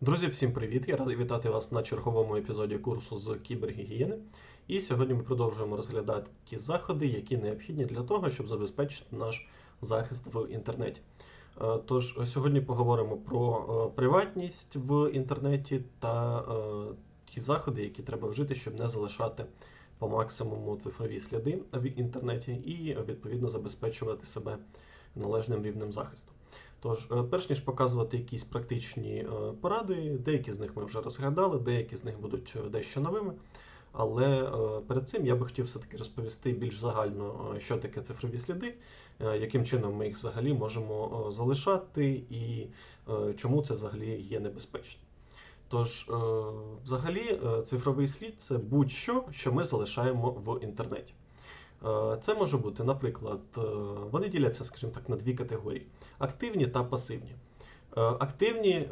Друзі, всім привіт! Я радий вітати вас на черговому епізоді курсу з кібергігієни. І сьогодні ми продовжуємо розглядати ті заходи, які необхідні для того, щоб забезпечити наш захист в інтернеті. Е, Тож сьогодні поговоримо про е, приватність в інтернеті та е, ті заходи, які треба вжити, щоб не залишати по максимуму цифрові сліди в інтернеті і відповідно забезпечувати себе належним рівнем захисту. Тож, е, перш ніж показувати якісь практичні е, поради, деякі з них ми вже розглядали, деякі з них будуть е, дещо новими. Але перед цим я би хотів все-таки розповісти більш загально, що таке цифрові сліди, яким чином ми їх взагалі можемо залишати і чому це взагалі є небезпечно. Тож, взагалі, цифровий слід це будь-що, що ми залишаємо в інтернеті. Е, Це може бути, наприклад, е, вони діляться, скажімо так, на дві категорії: активні та пасивні. Е, Активні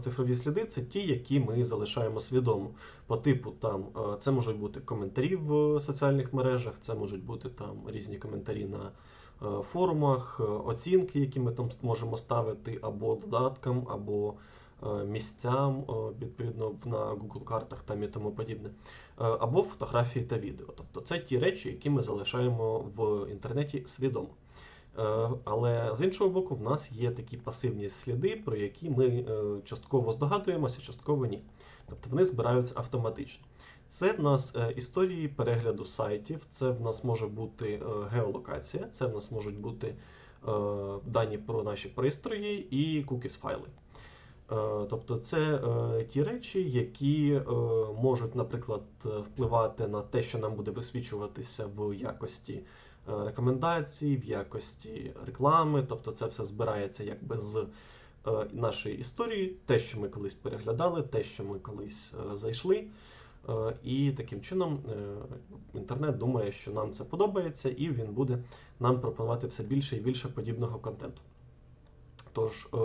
цифрові сліди це ті, які ми залишаємо свідомо. По типу там це можуть бути коментарі в соціальних мережах, це можуть бути там різні коментарі на форумах, е, оцінки, які ми там можемо ставити або додаткам, або е, місцям, е, відповідно на Google картах там і тому подібне. Е, або фотографії та відео. Тобто це ті речі, які ми залишаємо в інтернеті свідомо. Е, Але з іншого боку, в нас є такі пасивні сліди, про які ми е, частково здогадуємося, частково ні. Тобто вони збираються автоматично. Це в нас е, історії перегляду сайтів, це в нас може бути е, геолокація, це в нас можуть бути е, дані про наші пристрої і cookies файли. Тобто це ті речі, які можуть, наприклад, впливати на те, що нам буде висвічуватися в якості рекомендацій, в якості реклами. Тобто це все збирається якби з нашої історії, те, що ми колись переглядали, те, що ми колись зайшли. Е, І таким чином е, інтернет думає, що нам це подобається, і він буде нам пропонувати все більше і більше подібного контенту. Тож, е,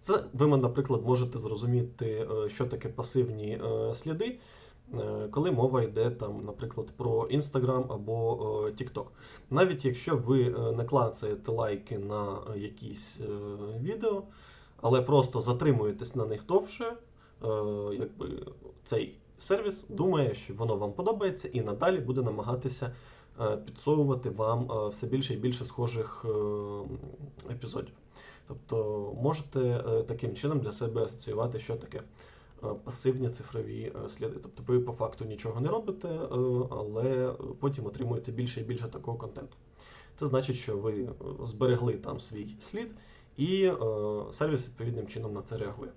це ви, наприклад, можете зрозуміти, що таке пасивні сліди, коли мова йде там, наприклад, про Instagram або TikTok. Навіть якщо ви не клацаєте лайки на якісь відео, але просто затримуєтесь на них довше, якби цей сервіс думає, що воно вам подобається, і надалі буде намагатися е, підсовувати вам е, все більше і більше схожих е, епізодів. Тобто можете таким чином для себе асоціювати, що таке пасивні цифрові сліди. Тобто ви по факту нічого не робите, але потім отримуєте більше і більше такого контенту. Це значить, що ви зберегли там свій слід, і сервіс відповідним чином на це реагує.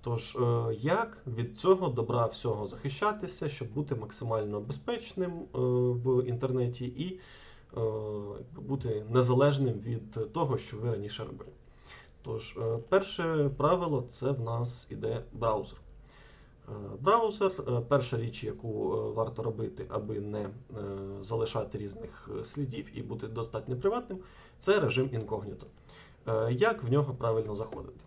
Тож, е, як від цього добра всього захищатися, щоб бути максимально безпечним е, в інтернеті і е, бути незалежним від того, що ви раніше робили. Тож, перше правило це в нас іде браузер. Браузер перша річ, яку варто робити, аби не залишати різних слідів і бути достатньо приватним, це режим інкогніто. Як в нього правильно заходити?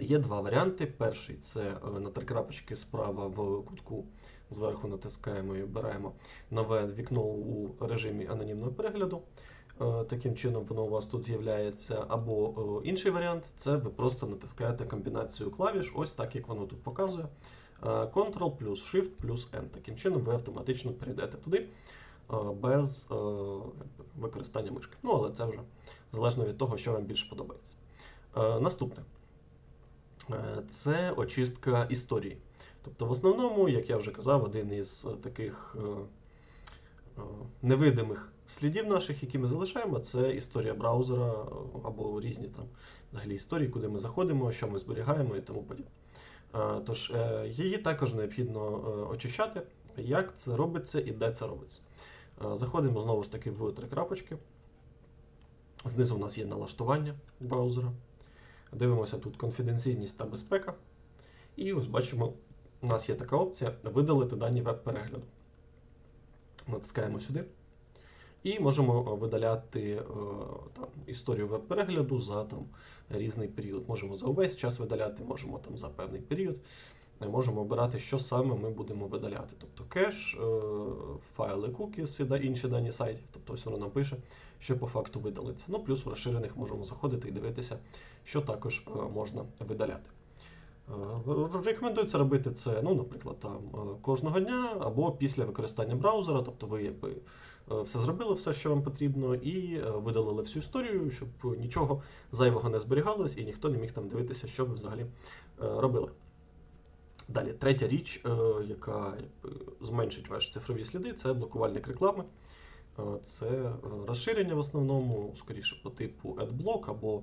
Є два варіанти. Перший це е, на три крапочки справа в кутку зверху натискаємо і обираємо нове вікно у режимі анонімного перегляду. Е, Таким чином воно у вас тут з'являється. Або е, інший варіант це ви просто натискаєте комбінацію клавіш, ось так як воно тут показує. Ctrl плюс Shift плюс N. Таким чином ви автоматично перейдете туди без використання мишки. Ну, але це вже залежно від того, що вам більше подобається. Наступне. Е, Це очистка історії. Тобто, в основному, як я вже казав, один із е, таких е, невидимих слідів наших, які ми залишаємо, це історія браузера або різні там взагалі історії, куди ми заходимо, що ми зберігаємо і тому подібне. Тож її також необхідно очищати. Як це робиться і де це робиться? Заходимо знову ж таки в три крапочки. Знизу у нас є налаштування браузера. Дивимося тут конфіденційність та безпека. І ось бачимо, у нас є така опція видалити дані веб-перегляду. Натискаємо сюди. І можемо е, видаляти е, там, історію веб-перегляду за там, різний період. Можемо за увесь час видаляти, можемо там, за певний період. Е, Можемо обирати, що саме ми будемо видаляти. Тобто кеш, е, файли cookies і інші дані сайтів. Тобто ось воно нам пише, що по факту видалиться. Ну, плюс в розширених можемо заходити і дивитися, що також е, можна видаляти. Е, Рекомендується робити це, ну, наприклад, там кожного дня або після використання браузера, тобто ви якби все зробили, все, що вам потрібно, і видалили всю історію, щоб нічого зайвого не зберігалось і ніхто не міг там дивитися, що ви взагалі робили. Далі, третя річ, е, яка зменшить ваші цифрові сліди, це блокувальник реклами. Е, Це е, розширення в основному, скоріше по типу AdBlock або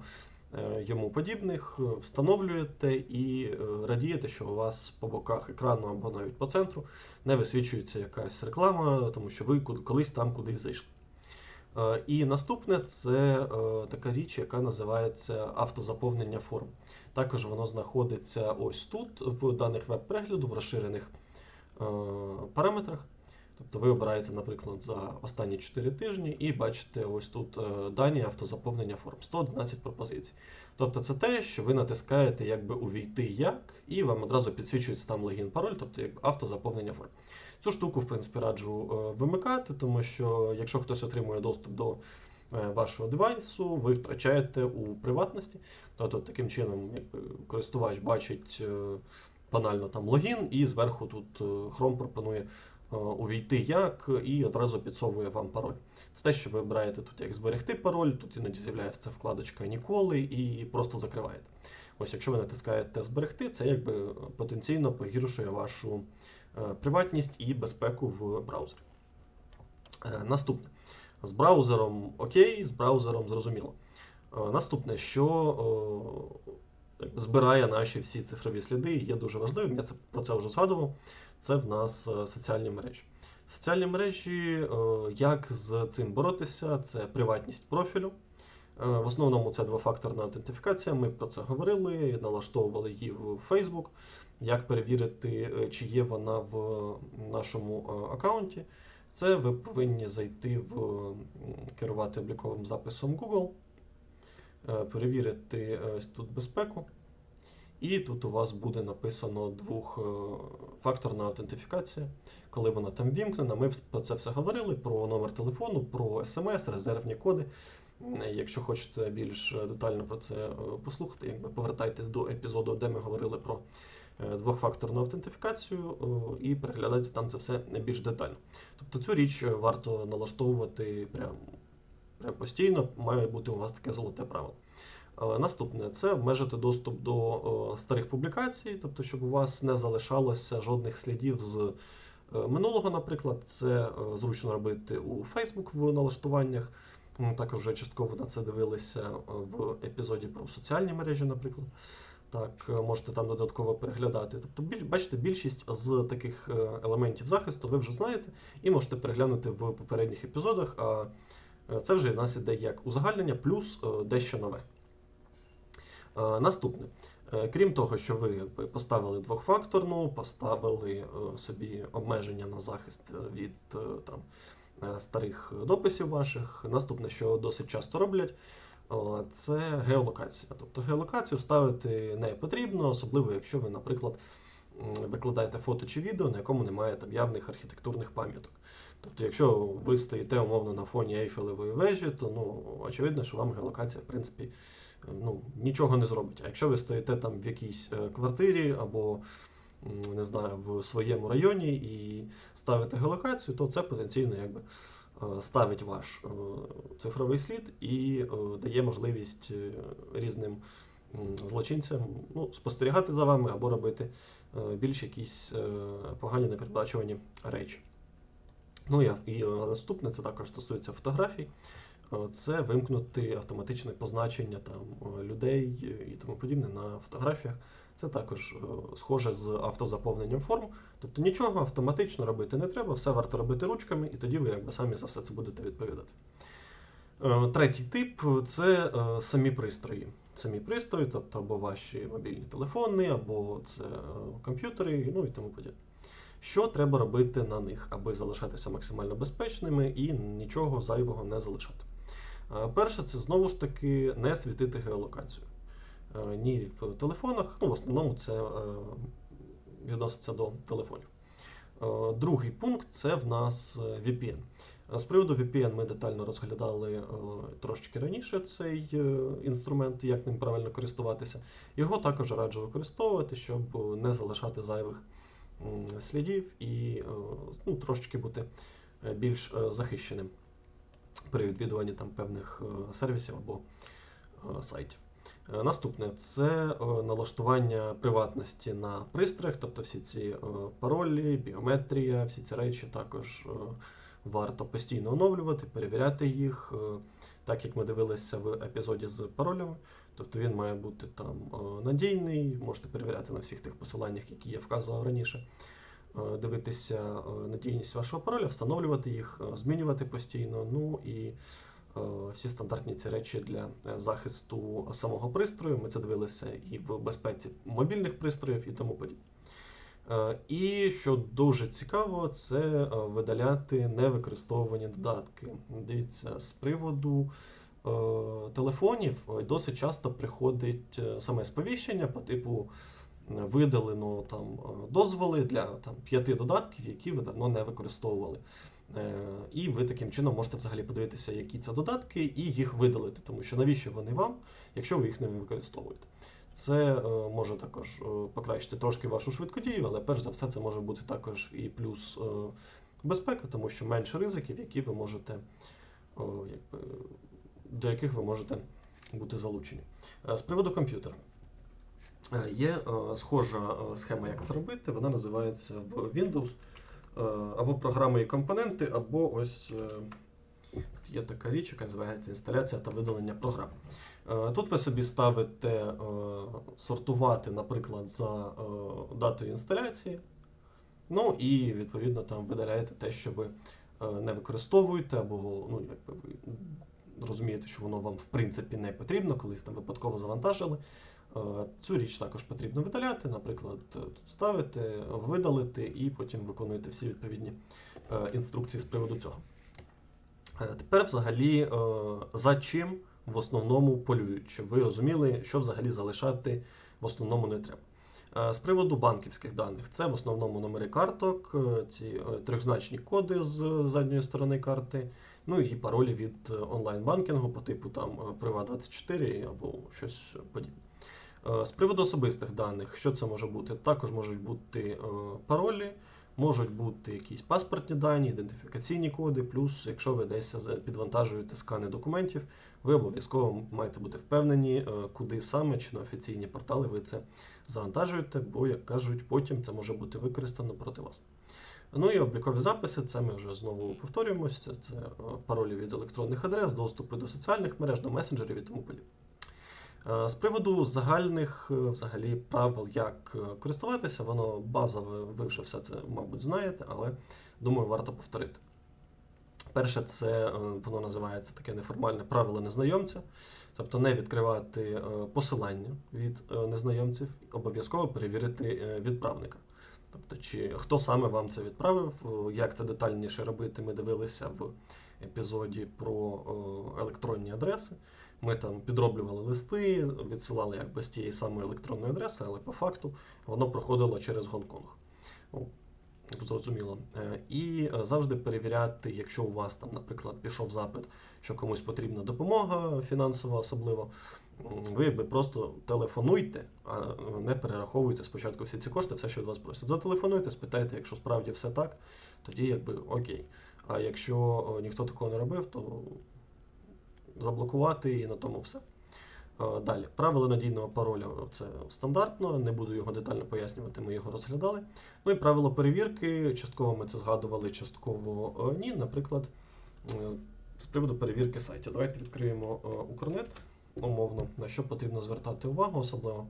е, йому подібних. Е, Встановлюєте і е, радієте, що у вас по боках екрану або навіть по центру не висвічується якась реклама, тому що ви колись там кудись зайшли. Е, І наступне це е, така річ, яка називається автозаповнення форм. Також воно знаходиться ось тут, в даних веб-перегляду, в розширених е, параметрах. Тобто ви обираєте, наприклад, за останні 4 тижні і бачите ось тут дані автозаповнення форм 111 пропозицій. Тобто це те, що ви натискаєте якби увійти як, і вам одразу підсвічується там логін, пароль, тобто автозаповнення форм. Цю штуку, в принципі, раджу е, вимикати, тому що якщо хтось отримує доступ до е, вашого девайсу, ви втрачаєте у приватності. Тобто таким чином, користувач бачить е, банально там логін, і зверху тут е, Chrome пропонує е, увійти як і одразу підсовує вам пароль. Це те, що ви обираєте тут як зберегти пароль, тут іноді з'являється вкладочка ніколи і просто закриваєте. Ось якщо ви натискаєте зберегти, це якби потенційно погіршує вашу е, приватність і безпеку в браузері. Е, Наступне. З браузером окей, з браузером зрозуміло. Е, Наступне, що е, збирає наші всі цифрові сліди, є дуже важливим, я це, про це вже згадував. Це в нас е, соціальні мережі. Соціальні мережі, е, як з цим боротися, це приватність профілю. Е, В основному це двофакторна аутентифікація. Ми про це говорили, налаштовували її в Facebook. Як перевірити, е, чи є вона в нашому е, аккаунті. Це ви повинні зайти в керувати обліковим записом Google, е, перевірити е, тут безпеку. І тут у вас буде написано двохфакторна аутентифікація. Коли вона там вімкнена, ми про це все говорили: про номер телефону, про смс, резервні коди. Якщо хочете більш е, детально про це е, послухати, повертайтесь до епізоду, де ми говорили про е, двохфакторну аутентифікацію е, і переглядайте там це все більш детально. Тобто цю річ е, варто налаштовувати прям, прям постійно, має бути у вас таке золоте правило. Е, Наступне це обмежити доступ до е, старих публікацій, тобто, щоб у вас не залишалося жодних слідів з е, минулого, наприклад, це е, зручно робити у Facebook в налаштуваннях. Ми також вже частково на це дивилися е, в епізоді про соціальні мережі, наприклад. Так, е, можете там додатково переглядати. Тобто, бачите, більшість з таких е, елементів захисту ви вже знаєте і можете переглянути в попередніх епізодах. А е, це вже в нас іде як узагальнення, плюс дещо нове. Наступне. Крім того, що ви поставили двохфакторну, поставили собі обмеження на захист від там, старих дописів ваших. Наступне, що досить часто роблять, це геолокація. Тобто геолокацію ставити не потрібно, особливо якщо ви, наприклад, викладаєте фото чи відео, на якому немає там явних архітектурних пам'яток. Тобто, якщо ви стоїте умовно на фоні Ейфелевої вежі, то ну, очевидно, що вам геолокація, в принципі, ну, нічого не зробить. А якщо ви стоїте там в якійсь е, квартирі або не знаю, в своєму районі і ставите геолокацію, то це потенційно якби е, ставить ваш е, цифровий слід і е, дає можливість е, різним злочинцям ну, спостерігати за вами або робити е, більш якісь е, погані непередбачувані речі. Ну і, е, наступне це також стосується фотографій. Е, Це вимкнути автоматичне позначення там е, людей е, і тому подібне на фотографіях. Це також е, схоже з автозаповненням форм. Тобто нічого автоматично робити не треба, все варто робити ручками, і тоді ви якби самі за все це будете відповідати. Е, Третій тип це е, самі пристрої. Самі пристрої, тобто або ваші мобільні телефони, або це комп'ютери, ну і тому подібне. Що треба робити на них, аби залишатися максимально безпечними і нічого зайвого не залишати? Перше, це знову ж таки не світити геолокацію. Е, Ні в телефонах, ну в основному це е, відноситься до телефонів. Е, Другий пункт це в нас VPN. З приводу VPN ми детально розглядали трошечки раніше цей інструмент, як ним правильно користуватися. Його також раджу використовувати, щоб не залишати зайвих слідів і ну, трошечки бути більш захищеним при відвідуванні там певних сервісів або сайтів. Е, Наступне це е, налаштування приватності на пристроях, тобто всі ці е, паролі, біометрія, всі ці речі також варто постійно оновлювати, перевіряти їх, так як ми дивилися в епізоді з паролями. Тобто він має бути там надійний, можете перевіряти на всіх тих посиланнях, які я вказував раніше. Дивитися надійність вашого пароля, встановлювати їх, змінювати постійно. Ну і всі стандартні ці речі для е, захисту самого пристрою. Ми це дивилися і в безпеці мобільних пристроїв і тому подібне. Е, І що дуже цікаво, це е, видаляти невикористовувані додатки. Дивіться, з приводу е, телефонів е, досить часто приходить е, саме сповіщення по типу е, видалено там е, дозволи для там, п'яти додатків, які ви давно не використовували. Е, І ви таким чином можете взагалі подивитися, які це додатки, і їх видалити, тому що навіщо вони вам, якщо ви їх не використовуєте. Це е, може також е, покращити трошки вашу швидкодію, але перш за все це може бути також і плюс безпека, тому що менше ризиків, які ви можете, якби, до яких ви можете бути залучені. З приводу комп'ютера. Є схожа схема, як це робити. Вона називається в Windows або програми і компоненти, або ось е, є така річ, яка називається інсталяція та видалення програм. Е, Тут ви собі ставите е, сортувати, наприклад, за е, датою інсталяції. Ну і відповідно там видаляєте те, що ви е, не використовуєте, або ну, якби ви розумієте, що воно вам в принципі не потрібно, колись там випадково завантажили. Е, Цю річ також потрібно видаляти, наприклад, е, ставити, видалити і потім виконуєте всі відповідні е, інструкції з приводу цього. Тепер, взагалі, за чим в основному полюють, щоб ви розуміли, що взагалі залишати в основному не треба. З приводу банківських даних, це в основному номери карток, ці трьохзначні коди з задньої сторони карти, ну і паролі від онлайн-банкінгу по типу там е, Privat24 або щось подібне. Е, З приводу особистих даних, що це може бути? Також можуть бути е, паролі, можуть бути якісь паспортні дані, ідентифікаційні коди, плюс, якщо ви десь підвантажуєте скани документів, ви обов'язково маєте бути впевнені, е, куди саме чи на офіційні портали ви це завантажуєте, бо, як кажуть, потім це може бути використано проти вас. Ну і облікові записи, це ми вже знову повторюємося. Це паролі від електронних адрес, доступи до соціальних мереж, до месенджерів і тому подібне. Е, З приводу загальних е, взагалі правил, як е, користуватися, воно базове, ви вже все це, мабуть, знаєте, але думаю, варто повторити. Перше, це воно називається таке неформальне правило незнайомця, тобто не відкривати посилання від незнайомців, обов'язково перевірити відправника. Тобто, чи хто саме вам це відправив, як це детальніше робити, ми дивилися в епізоді про електронні адреси. Ми там підроблювали листи, відсилали якби з тієї самої електронної адреси, але по факту воно проходило через Гонконг. Ну, зрозуміло. Е, І е, завжди перевіряти, якщо у вас там, наприклад, пішов запит, що комусь потрібна допомога фінансова, особливо, ви якби просто телефонуйте, а не перераховуйте спочатку всі ці кошти, все, що від вас просять. Зателефонуйте, спитайте, якщо справді все так, тоді якби окей. А якщо е, ніхто такого не робив, то заблокувати і на тому все. Е, Далі, правило надійного пароля це стандартно, не буду його детально пояснювати, ми його розглядали. Ну і правило перевірки, частково ми це згадували, частково е, ні. Наприклад, е, з приводу перевірки сайтів. Давайте відкриємо Укрнет, умовно, на що потрібно звертати увагу особливо.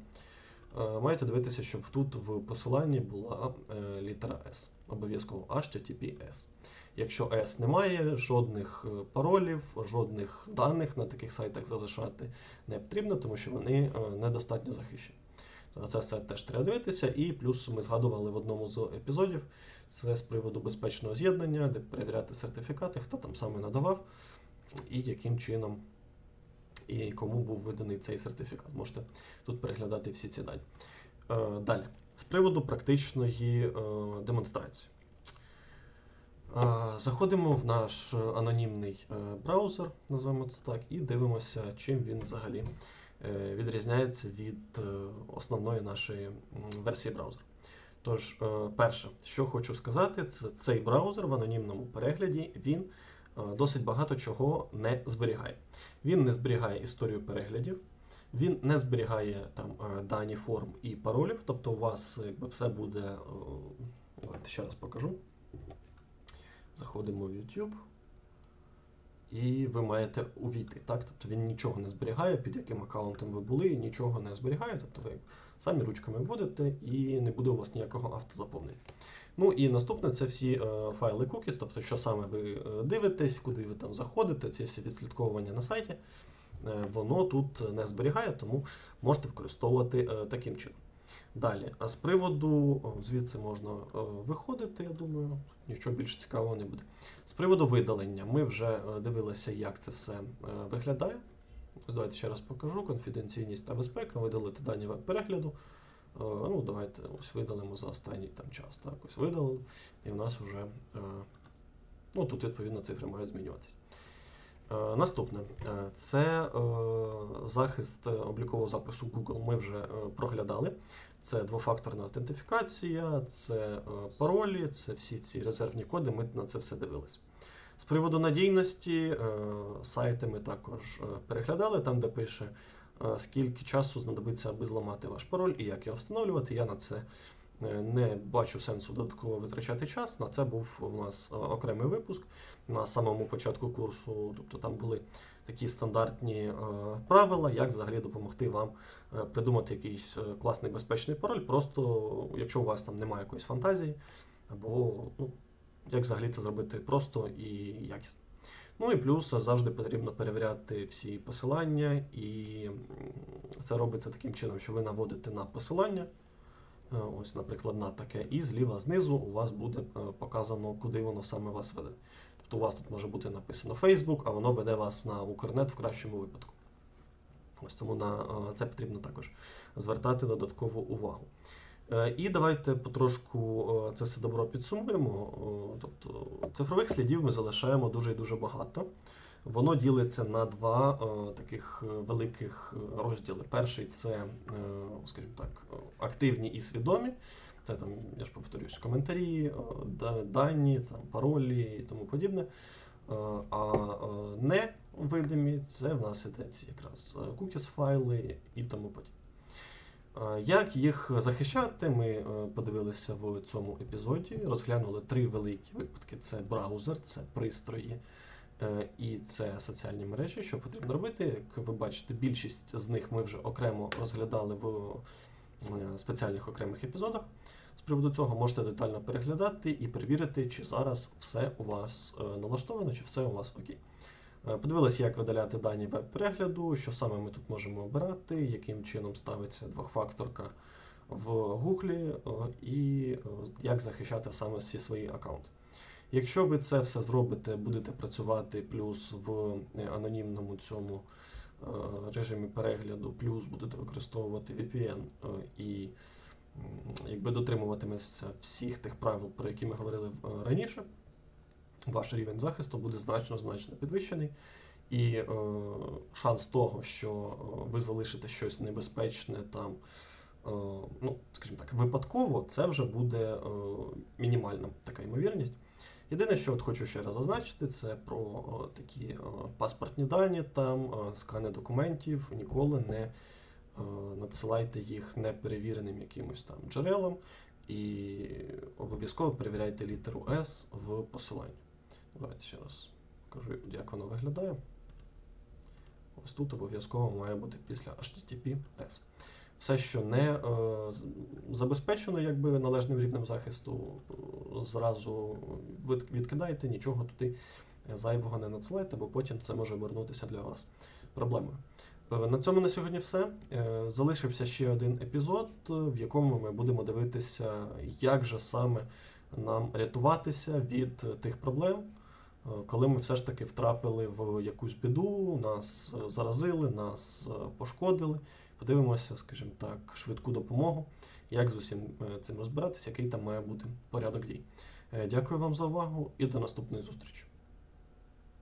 Маєте дивитися, щоб тут в посиланні була літера S. Обов'язково HTTPS. Якщо S немає, жодних е, паролів, жодних даних на таких сайтах залишати не потрібно, тому що вони е, недостатньо захищені. На це все теж треба дивитися. І плюс ми згадували в одному з епізодів це з приводу безпечного з'єднання, де перевіряти сертифікати, хто там саме надавав, і яким чином і кому був виданий цей сертифікат. Можете тут переглядати всі ці дані. Е, Далі, з приводу практичної е, демонстрації. Е, Заходимо в наш анонімний е, браузер, називаємо це так, і дивимося, чим він взагалі відрізняється від основної нашої версії браузера. Тож, перше, що хочу сказати, це цей браузер в анонімному перегляді він досить багато чого не зберігає. Він не зберігає історію переглядів, він не зберігає там е, дані форм і паролів, тобто у вас якби, все буде. е, Давайте ще раз покажу. Заходимо в YouTube. І ви маєте увійти. Так? Тобто він нічого не зберігає, під яким аккаунтом ви були, нічого не зберігає. Тобто ви самі ручками вводите і не буде у вас ніякого автозаповнення. Ну і наступне це всі е, файли cookies, тобто що саме ви дивитесь, куди ви там заходите, ці всі відслідковування на сайті, воно тут не зберігає, тому можете використовувати е, таким чином. Далі, а з приводу, звідси можна е, виходити, я думаю, нічого більш цікавого не буде. З приводу видалення, ми вже е, дивилися, як це все е, виглядає. Давайте ще раз покажу: конфіденційність та безпека, видалити дані веб-перегляду. Е, Ну, давайте ось видалимо за останній там час. Так, ось видалили, і в нас вже е, ну, тут, відповідно, цифри мають змінюватися. Е, Наступне Е, це е, захист облікового запису Google. Ми вже проглядали. Це двофакторна аутентифікація, це паролі, це всі ці резервні коди. Ми на це все дивились. З приводу надійності, сайти ми також переглядали, там, де пише, скільки часу знадобиться, аби зламати ваш пароль і як його встановлювати. Я на це не бачу сенсу додатково витрачати час. На це був у нас окремий випуск на самому початку курсу. Тобто там були такі стандартні е, правила, як взагалі допомогти вам е, придумати якийсь е, класний безпечний пароль, просто якщо у вас там немає якоїсь фантазії, або ну, як взагалі це зробити просто і якісно. Ну і плюс завжди потрібно перевіряти всі посилання, і це робиться таким чином, що ви наводите на посилання. Ось, наприклад, на таке, і зліва знизу у вас буде показано, куди воно саме вас веде. Тобто у вас тут може бути написано Facebook, а воно веде вас на Укрнет в кращому випадку. Ось тому на е, це потрібно також звертати додаткову увагу. Е, І давайте потрошку е, це все добро підсумуємо. Тобто цифрових слідів ми залишаємо дуже і дуже багато. Воно ділиться на два таких великих розділи. Перший це, скажімо так, активні і свідомі. Це там, я ж повторюсь, коментарі, е, дані, там, паролі і тому подібне. Е, А е, невидимі це в нас іде якраз cookies файли і тому подібне. Е, Як їх захищати, ми е, подивилися в цьому епізоді. Розглянули три великі випадки: це браузер, це пристрої е, і це соціальні мережі. Що потрібно робити? Як ви бачите, більшість з них ми вже окремо розглядали в е, спеціальних окремих епізодах. З приводу цього можете детально переглядати і перевірити, чи зараз все у вас е, налаштовано, чи все у вас окей. Е, Подивилися, як видаляти дані веб-перегляду, що саме ми тут можемо обирати, яким чином ставиться двохфакторка в Гуглі, е, і як захищати саме всі свої аккаунти. Якщо ви це все зробите, будете працювати плюс в анонімному цьому режимі перегляду, плюс будете використовувати VPN е, і якби дотримуватиметься всіх тих правил, про які ми говорили е, раніше, ваш рівень захисту буде значно значно підвищений. І е, шанс того, що е, ви залишите щось небезпечне там, е, ну, скажімо так, випадково, це вже буде е, мінімальна така ймовірність. Єдине, що от хочу ще раз зазначити, це про е, такі е, паспортні дані, там, е, скани документів, ніколи не е, надсилайте їх неперевіреним якимось там джерелам і обов'язково перевіряйте літеру S в посиланні. Давайте ще раз покажу, як воно виглядає. Ось тут обов'язково має бути після HTTPS. Все, що не е, забезпечено якби, належним рівнем захисту, зразу від- відкидайте, нічого туди зайвого не надсилайте, бо потім це може обернутися для вас проблемою. Е, На цьому на сьогодні все. Е, Залишився ще один епізод, е, в якому ми будемо дивитися, як же саме нам рятуватися від е, тих проблем, е, коли ми все ж таки втрапили в якусь біду, нас е, заразили, нас е, пошкодили. Подивимося, скажімо так, швидку допомогу, як з усім е, цим розбиратися, який там має бути порядок дій. Е, Дякую вам за увагу і до наступної зустрічі.